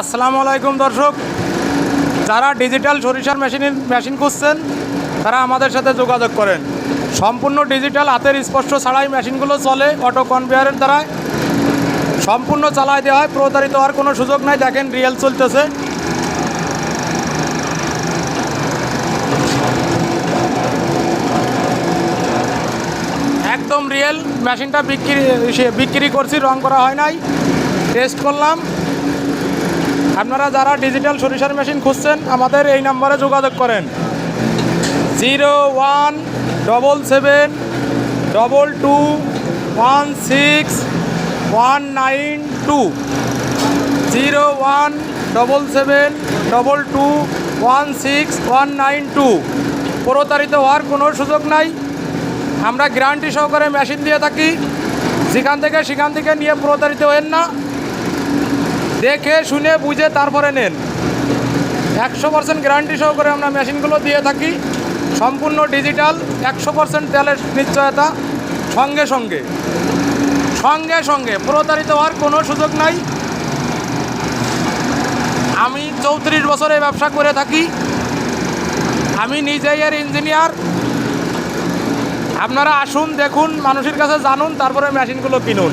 আসসালামু আলাইকুম দর্শক। যারা ডিজিটাল সরিষার মেশিন মেশিন খুঁজছেন, তারা আমাদের সাথে যোগাযোগ করেন। সম্পূর্ণ ডিজিটাল হাতের স্পর্শ ছাড়াই মেশিনগুলো চলে অটো কনভেয়ারের দ্বারা সম্পূর্ণ চালায় দেওয়া হয়, প্রতারিত হওয়ার কোনো সুযোগ নাই। দেখেন রিয়েল চলতেছে। একদম রিয়েল মেশিনটা বিক্রি বিক্রি করছি, রং করা হয় নাই। টেস্ট করলাম। আপনারা যারা ডিজিটাল সরিষার মেশিন খুঁজছেন, আমাদের এই নাম্বারে যোগাযোগ করেন। Zero one double seven double two one six one nine two. Zero one double seven double two one six one nine two. প্রতারিত হওয়ার কোনো সুযোগ নাই। আমরা গ্যারান্টি সহকারে মেশিন দিয়ে থাকি। যেখান থেকে সেখান থেকে নিয়ে প্রতারিত হবেন না। দেখে শুনে বুঝে তারপরে নেন। একশো পার্সেন্ট গ্যারান্টি সহকারে আমরা মেশিনগুলো দিয়ে থাকি। সম্পূর্ণ ডিজিটাল একশো পার্সেন্ট তেলের নিশ্চয়তা, সঙ্গে সঙ্গে। সঙ্গে সঙ্গে, প্রতারিত হওয়ার কোনো সুযোগ নাই। আমি চৌত্রিশ বছরে ব্যবসা করে থাকি। আমি নিজেই এর ইঞ্জিনিয়ার আপনারা আসুন, দেখুন, মানুষের কাছে জানুন, তারপরে মেশিনগুলো কিনুন।